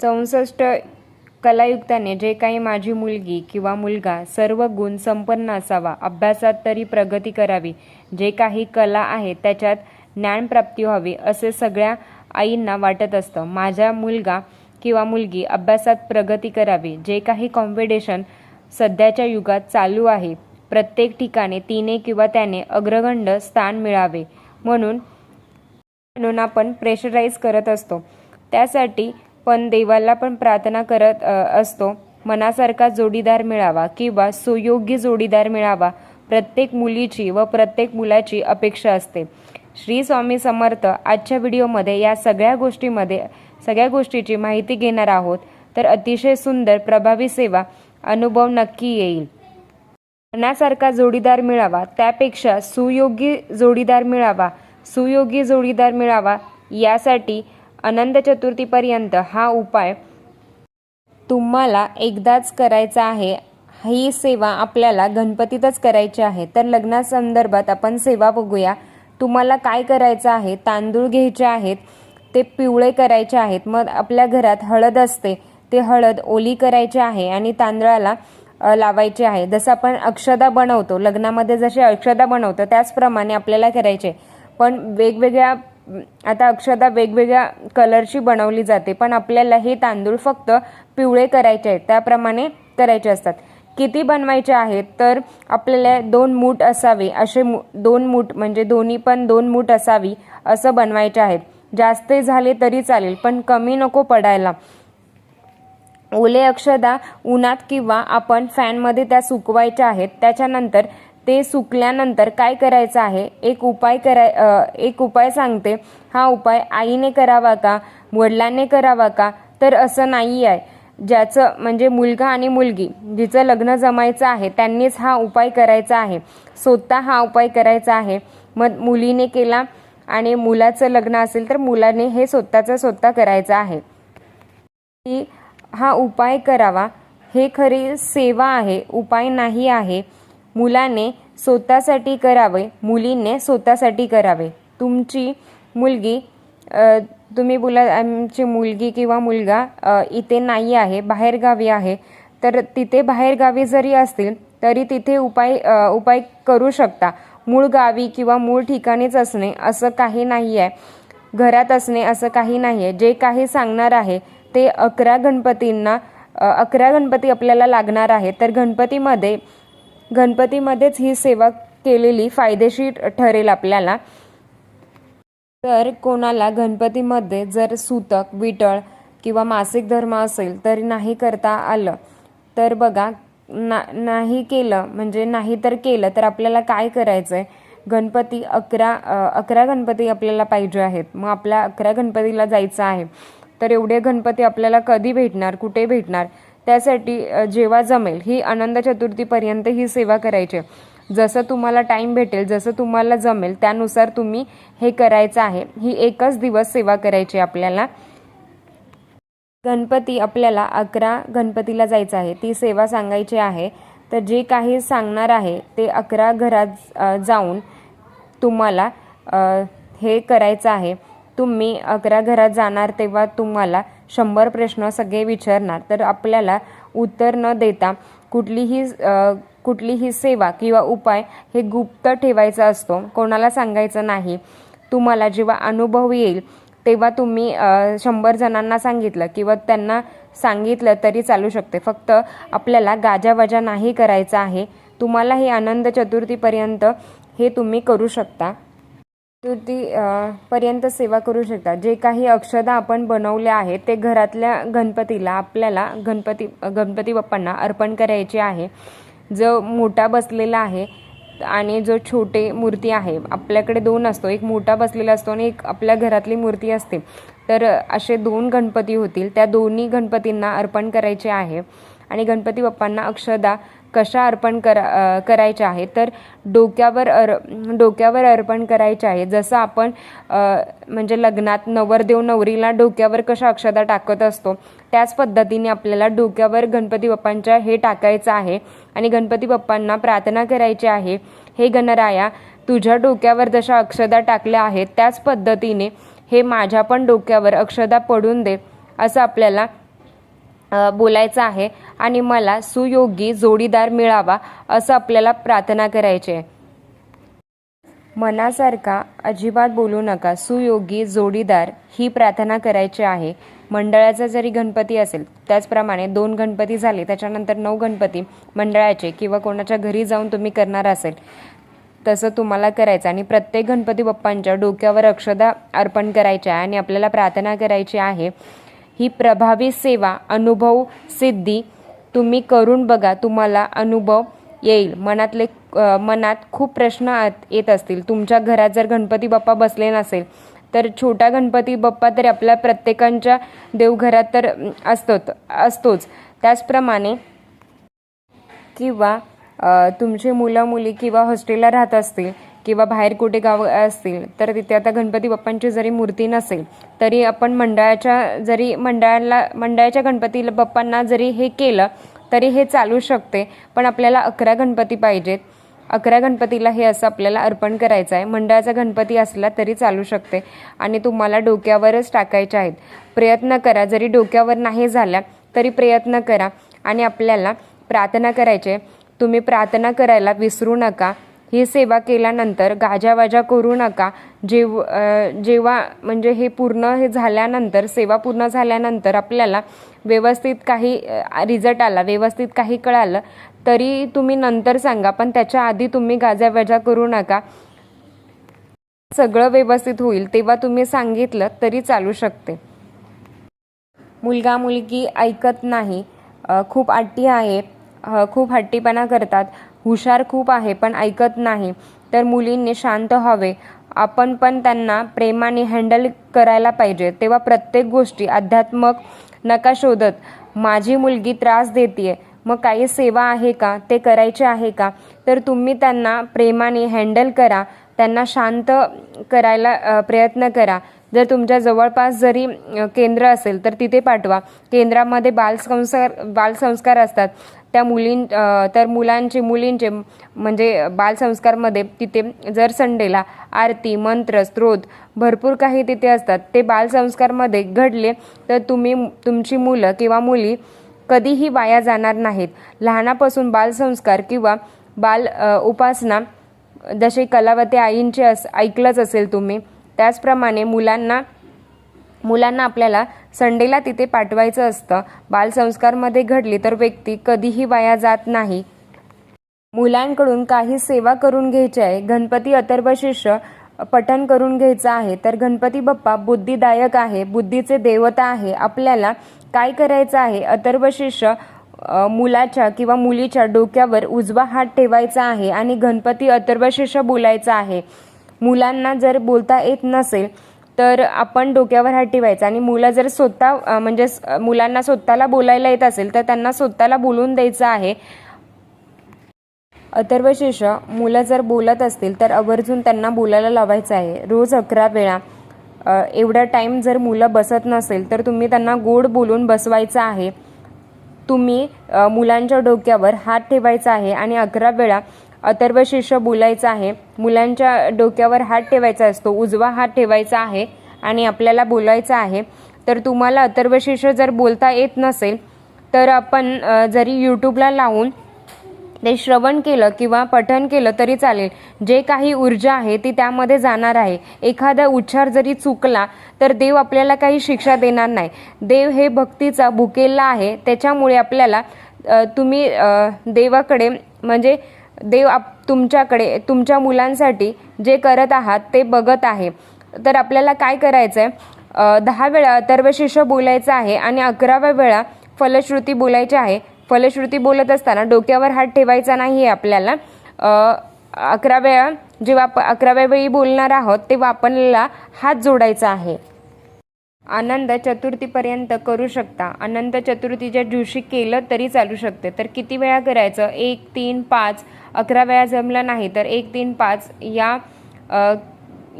चौसष्ट कलायुक्ताने जे काही माझी मुलगी किंवा मुलगा सर्व गुण संपन्न असावा अभ्यासात तरी प्रगती करावी जे काही कला आहे त्याच्यात ज्ञानप्राप्ती व्हावी असे सगळ्या आईंना वाटत असतं. माझा मुलगा किंवा मुलगी अभ्यासात प्रगती करावी जे काही कॉम्पिटिशन सध्याच्या युगात चालू आहे प्रत्येक ठिकाणी तिने किंवा त्याने अग्रगंड स्थान मिळावे म्हणून म्हणून आपण प्रेशराईज करत असतो. त्यासाठी पण देवाला पण प्रार्थना करत असतो. मनासारखा जोडीदार मिळावा किंवा सुयोग्य जोडीदार मिळावा प्रत्येक मुलीची व प्रत्येक मुलाची अपेक्षा असते. श्री स्वामी समर्थ आजच्या व्हिडिओमध्ये या सगळ्या गोष्टीमध्ये सगळ्या गोष्टीची माहिती घेणार आहोत. तर अतिशय सुंदर प्रभावी सेवा अनुभव नक्की येईल. मनासारखा जोडीदार मिळावा त्यापेक्षा सुयोगी जोडीदार मिळावा सुयोगी जोडीदार मिळावा यासाठी अनंत चतुर्थीपर्यंत हा उपाय तुम्हाला एकदाच करायचा आहे. ही सेवा आपल्याला गणपतीतच करायची आहे. तर लग्नासंदर्भात आपण सेवा बघूया. तुम्हाला काय करायचं आहे? तांदूळ घ्यायचे आहेत ते पिवळे करायचे आहेत. मग आपल्या घरात हळद असते ते हळद ओली करायची आहे आणि तांदळाला लावायचे आहे. जसं आपण अक्षदा बनवतो लग्नामध्ये जसे अक्षदा बनवतो त्याचप्रमाणे आपल्याला करायचे. पण वेगवेगळ्या आता अक्षदा वेगवेगळ्या कलरची बनवली जाते पण आपल्याला हे तांदूळ फक्त पिवळे करायचे आहेत त्याप्रमाणे करायचे असतात. किती बनवायचे आहेत तर आपल्याला दोन मूठ असावे असे मू दोन मूठ म्हणजे दोन्ही पण दोन मूठ असावी असं बनवायचे आहेत. जास्त झाले तरी चालेल पण कमी नको पडायला. ओले अक्षदा उन्हात किंवा आपण फॅनमध्ये त्या सुकवायच्या आहेत त्याच्यानंतर ते सुकल्यानंतर काय करायचं आहे? एक उपाय कराय एक उपाय सांगते. हा उपाय आईने करावा का? वडिलांनी करावा का? तर असं नाही आहे. ज्याचं म्हणजे मुलगा आणि मुलगी जिचं लग्न जमायचं आहे त्यांनीच हा उपाय करायचा आहे. स्वतः हा उपाय करायचा आहे. मग मुलीने केला आणि मुलाचं लग्न असेल तर मुलाने हे स्वतःचं स्वतः करायचं आहे. की हा उपाय करावा. हे खरी सेवा आहे. उपाय नाही आहे. मुलाने स्वतःसाठी करावे मुलीने स्वतःसाठी करावे. तुमची मुलगी तुम्ही बोला आमची मुलगी किंवा मुलगा इथे नाही आहे बाहेरगावी आहे तर तिथे बाहेरगावी जरी असतील तरी तिथे उपाय उपाय करू शकता. मूळ गावी किंवा मूळ ठिकाणीच असणे असं काही नाही आहे घरात असणे असं काही नाही आहे जे काही सांगणार आहे ते अकरा गणपतींना अकरा गणपती आपल्याला लागणार आहे. तर गणपतीमध्ये गणपतीमध्येच ही सेवा केलेली फायदेशीर ठरेल आपल्याला. तर कोणाला गणपतीमध्ये जर सूतक विटळ किंवा मासिक धर्म असेल तरी नाही करता आलं. तर बघा ना नाही केलं म्हणजे नाही तर केलं तर आपल्याला काय करायचं आहे गणपती अकरा अकरा गणपती आपल्याला पाहिजे आहेत. मग आपल्या अकरा गणपतीला जायचं आहे. तर एवढे गणपती आपल्याला कधी भेटणार? कुठे भेटणार? त्यासाठी जेव्हा जमेल ही आनंद चतुर्थीपर्यंत ही सेवा करायची आहे. जसं तुम्हाला टाईम भेटेल जसं तुम्हाला जमेल त्यानुसार तुम्ही हे करायचं आहे. ही एकच दिवस सेवा करायची आहे आपल्याला. गणपती आपल्याला अकरा गणपतीला जायचं आहे. ती सेवा सांगायची आहे. तर जे काही सांगणार आहे ते अकरा घरात जाऊन तुम्हाला हे करायचं आहे. तुम्ही अकरा घरात जाणार तेव्हा तुम्हाला शंभर प्रश्न सगळे विचारणार तर आपल्याला उत्तर न देता कुठलीही कुठलीही सेवा किंवा उपाय हे गुप्त ठेवायचा असतो. कोणाला सांगायचं नाही. तुम्हाला जेव्हा अनुभव येईल तेव्हा तुम्ही शंभर जणांना सांगितलं किंवा त्यांना सांगितलं तरी चालू शकते. फक्त आपल्याला गाजावाजा नाही करायचा आहे. तुम्हाला हे आनंद चतुर्थीपर्यंत हे तुम्ही करू शकता. चतुर्थी पर्यंत सेवा करू शकता जे काही अक्षदा आपण बनवल्या आहेत ते घरातल्या गणपतीला आपल्याला गणपती गणपती बाप्पांना अर्पण करायचे आहे. जो मोठा बसलेला आहे आणि जो छोटे मूर्ती आहे आपल्याकडे दोन असतो. एक मोठा बसलेला असतो आणि एक आपल्या घरातली मूर्ती असते. तर असे दोन गणपती होतील. त्या दोन्ही गणपतींना अर्पण करायचे आहे. आणि गणपती बाप्पांना अक्षदा कशा अर्पण करा करायच्या आहे तर डोक्यावर अर डोक्यावर अर्पण करायचे आहे. जसं आपण म्हणजे लग्नात नवरदेव नवरीला डोक्यावर कशा अक्षदा टाकत असतो त्याच पद्धतीने आपल्याला डोक्यावर गणपती बाप्पांच्या हे टाकायचं आहे आणि गणपती बाप्पांना प्रार्थना करायची आहे. हे गणराया तुझ्या डोक्यावर जशा अक्षदा टाकल्या आहेत त्याच पद्धतीने हे माझ्या पण डोक्यावर अक्षदा पडून दे असं आपल्याला बोलायचं आहे आणि मला सुयोगी जोडीदार मिळावा असं आपल्याला प्रार्थना करायची आहे. मनासारखा अजिबात बोलू नका. सुयोगी जोडीदार ही प्रार्थना करायची आहे. मंडळाचा जरी गणपती असेल त्याचप्रमाणे दोन गणपती झाले त्याच्यानंतर नऊ गणपती मंडळाचे किंवा कोणाच्या घरी जाऊन तुम्ही करणार असेल तसं तुम्हाला करायचं आणि प्रत्येक गणपती बाप्पांच्या डोक्यावर अक्षदा अर्पण करायच्या आहे आणि आपल्याला प्रार्थना करायची आहे. ही प्रभावी सेवा अनुभव सिद्धी तुम्ही करून बघा तुम्हाला अनुभव येईल. मनातले मनात खूप प्रश्न आत- येत असतील. तुमच्या घरात जर गणपती बाप्पा बसले नसेल तर छोटा गणपती बाप्पा तरी आपल्या प्रत्येकांच्या देवघरात तर असतोच असतोच. त्याचप्रमाणे किंवा तुमची मुलं मुली किंवा हॉस्टेलला राहत असतील किंवा बाहेर कुठे गाव असतील तर तिथे आता गणपती बाप्पांची जरी मूर्ती नसेल तरी आपण मंडळाच्या जरी मंडळाला मंडळाच्या गणपती बाप्पांना जरी हे केलं तरी हे चालू शकते. पण आपल्याला अकरा गणपती पाहिजेत. अकरा गणपतीला हे असं आपल्याला अर्पण करायचं आहे. मंडळाचा गणपती असला तरी चालू शकते. आणि तुम्हाला डोक्यावरच टाकायचे आहेत. प्रयत्न करा. जरी डोक्यावर नाही झाल्या तरी प्रयत्न करा. आणि आपल्याला प्रार्थना करायचे तुम्ही प्रार्थना करायला विसरू नका. ही सेवा केल्यानंतर गाजावाजा करू नका. जेव जेव्हा म्हणजे हे पूर्ण हे झाल्यानंतर सेवा पूर्ण झाल्यानंतर आपल्याला व्यवस्थित काही रिझल्ट आला व्यवस्थित काही कळालं तरी तुम्ही नंतर सांगा पण त्याच्या आधी तुम्ही गाजावाजा करू नका. सगळं व्यवस्थित होईल तेव्हा तुम्ही सांगितलं तरी चालू शकते. मुलगा मुलगी ऐकत नाही खूप आट्टी आहे खूप हट्टीपणा करतात हुशार खूप आहे पण ऐकत नाही. तर मुलींनी शांत व्हावे. आपण पण त्यांना प्रेमाने हँडल करायला पाहिजे. तेव्हा प्रत्येक गोष्टी अध्यात्मक नका शोधत. माझी मुलगी त्रास देते मग काही सेवा आहे का? ते करायचे आहे का? तर तुम्ही त्यांना प्रेमाने हँडल करा. त्यांना शांत करायला प्रयत्न करा. जर तुमच्या जवळपास जरी केंद्र असेल तर तिथे पाठवा. केंद्रामध्ये बालसंस्कार बालसंस्कार असतात. त्या मुलीं तर मुलांचे मुलींचे म्हणजे बालसंस्कारमध्ये तिथे जर संडेला आरती मंत्र स्त्रोत भरपूर काही तिथे असतात. ते बालसंस्कारमध्ये घडले तर तुम्ही तुमची मुलं किंवा मुली कधीही वाया जाणार नाहीत. लहानापासून बालसंस्कार किंवा बाल उपासना जसे कलावती आईंचे अस ऐकलंच असेल तुम्ही त्याचप्रमाणे मुलांना मुलांना आपल्याला संडेला तिथे पाठवायचं असतं. बालसंस्कारमध्ये घडली तर व्यक्ती कधीही वाया जात नाही. मुलांकडून काही सेवा करून घ्यायची आहे. गणपती अथर्व शिष्य पठण करून घ्यायचं आहे. तर गणपती बाप्पा बुद्धिदायक आहे. बुद्धीचे देवता आहे. आपल्याला काय करायचं आहे? अथर्व शिष्य मुलाच्या किंवा मुलीच्या डोक्यावर उजवा हात ठेवायचा आहे आणि गणपती अथर्व शिष्य बोलायचा आहे. मुलांना जर बोलता येत नसेल तर आपण डोक्यावर हात ठेवायचा. आणि मुलं जर स्वतः म्हणजे मुलांना स्वतःला बोलायला येत असेल तर त्यांना स्वतःला बोलून द्यायचं आहे. अथर्व शिष्य मुलं जर बोलत असतील तर आवर्जून त्यांना बोलायला लावायचं आहे. रोज अकरा वेळा. एवढा टाईम जर मुलं बसत नसेल तर तुम्ही त्यांना गोड बोलून बसवायचं आहे. तुम्ही मुलांच्या डोक्यावर हात ठेवायचा आहे. आणि अकरा वेळा अथर्व शिष्य बोलायचं आहे. मुलांच्या डोक्यावर हात ठेवायचा असतो. उजवा हात ठेवायचा आहे आणि आपल्याला बोलायचं आहे. तर तुम्हाला अथर्व शिष्य जर बोलता येत नसेल तर आपण जरी यूट्यूबला लावून ते श्रवण केलं किंवा पठण केलं तरी चालेल. जे काही ऊर्जा आहे ती त्यामध्ये जाणार आहे. एखादा उच्चार जरी चुकला तर देव आपल्याला काही शिक्षा देणार नाही. देव हे भक्तीचा भुकेला आहे. त्याच्यामुळे आपल्याला तुम्ही देवाकडे म्हणजे देव आप तुमच्याकडे तुमच्या मुलांसाठी जे करत आहात ते बघत आहे. तर आपल्याला काय करायचं आहे दहा वेळा अथर्वशिष्य बोलायचं आहे आणि अकराव्या वेळा फलश्रुती बोलायची आहे. फलश्रुती बोलत असताना डोक्यावर हात ठेवायचा नाही आहे आपल्याला. अकरा वेळा जेव्हा अकराव्या वेळी बोलणार आहोत तेव्हा आपल्याला हात जोडायचा आहे. आनंद चतुर्थीपर्यंत करू शकता. अनंत चतुर्थीच्या दिवशी केलं तरी चालू शकते. तर किती वेळा करायचं? एक तीन पाच अकरा वेळा जमलं नाही तर एक तीन पाच या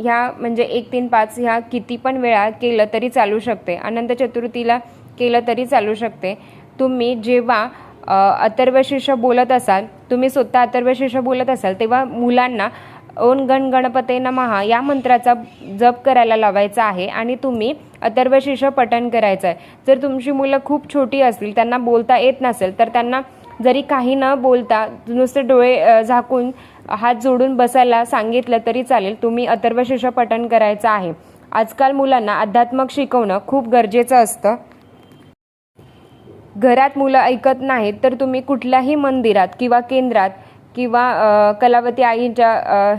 ह्या म्हणजे एक तीन पाच ह्या किती पण वेळा केलं तरी चालू शकते. अनंत चतुर्थीला केलं तरी चालू शकते. तुम्ही जेव्हा अ, अथर्वशीर्ष बोलत असाल तुम्ही स्वतः अथर्वशीर्ष बोलत असाल तेव्हा मुलांना ओन गण गणपते नमहा या मंत्राचा जप करायला लावायचा आहे आणि तुम्ही अथर्वशीर्ष पठण करायचं आहे जर तुमची मुलं खूप छोटी असतील त्यांना बोलता येत नसेल तर त्यांना जरी काही न बोलता नुसते डोळे झाकून हात जोडून बसायला सांगितलं तरी चालेल तुम्ही अथर्वशीर्ष पठण करायचं आहे. आजकाल मुलांना अध्यात्मक शिकवणं खूप गरजेचं असतं. घरात मुलं ऐकत नाहीत तर तुम्ही कुठल्याही मंदिरात किंवा केंद्रात किंवा कलावती आईच्या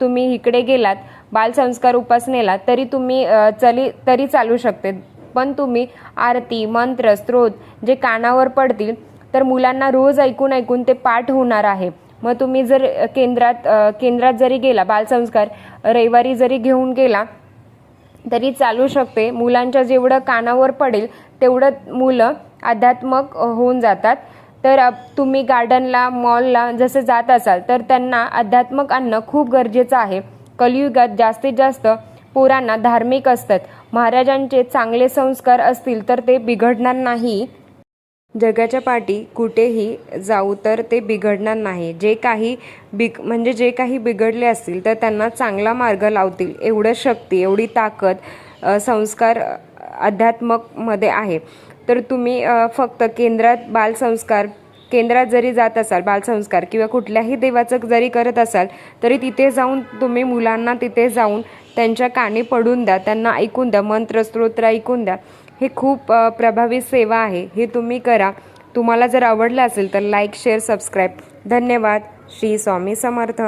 तुम्ही इकडे गेलात बालसंस्कार उपासनेला तरी तुम्ही चली तरी चालू शकते. पण तुम्ही आरती मंत्र स्त्रोत जे कानावर पडतील तर मुलांना रोज ऐकून ऐकून ते पाठ होणार आहे. मग तुम्ही जर केंद्रात केंद्रात जरी गेला बालसंस्कार रविवारी जरी घेऊन गेला तरी चालू शकते. मुलांच्या जेवढं कानावर पडेल तेवढं मुलं अध्यात्मक होऊन जातात. तर तुम्ही गार्डनला मॉलला जसे जात असाल तर त्यांना अध्यात्मक आणणं खूप गरजेचं आहे. कलियुगात जास्तीत जास्त पोरांना धार्मिक असतात. महाराजांचे चांगले संस्कार असतील तर ते बिघडणार नाही. जगाच्या पाठी कुठेही जाऊ तर ते बिघडणार नाही. जे काही बिग म्हणजे जे काही बिघडले असतील तर त्यांना चांगला मार्ग लावतील. एवढं शक्ती एवढी ताकद संस्कार अध्यात्मकमध्ये आहे. तर तुम्ही फक्त केंद्रात बालसंस्कार केंद्रात जरी जात असाल बालसंस्कार किंवा कुठल्याही देवाचं जरी करत असाल तरी तिथे जाऊन तुम्ही मुलांना तिथे जाऊन त्यांच्या कानी पडून द्या त्यांना ऐकून द्या मंत्र स्तोत्र ऐकून द्या. हे खूप प्रभावी सेवा आहे. हे तुम्ही करा. तुम्हाला जर आवडलं असेल तर लाईक शेअर सबस्क्राईब. धन्यवाद. श्री स्वामी समर्थ.